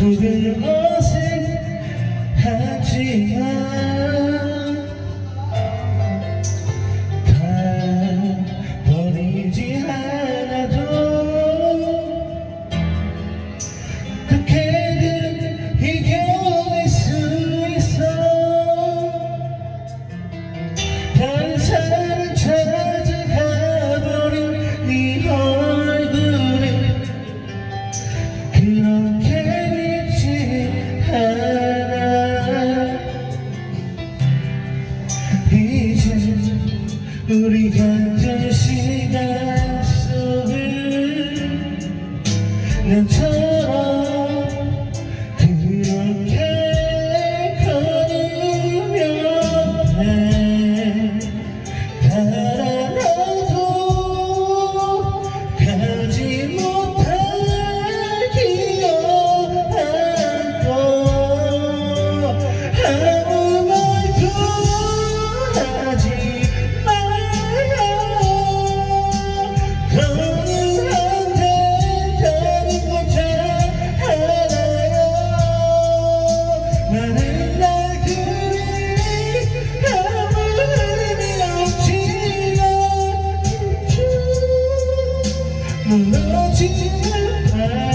to be 不离开 음. 무너지는 바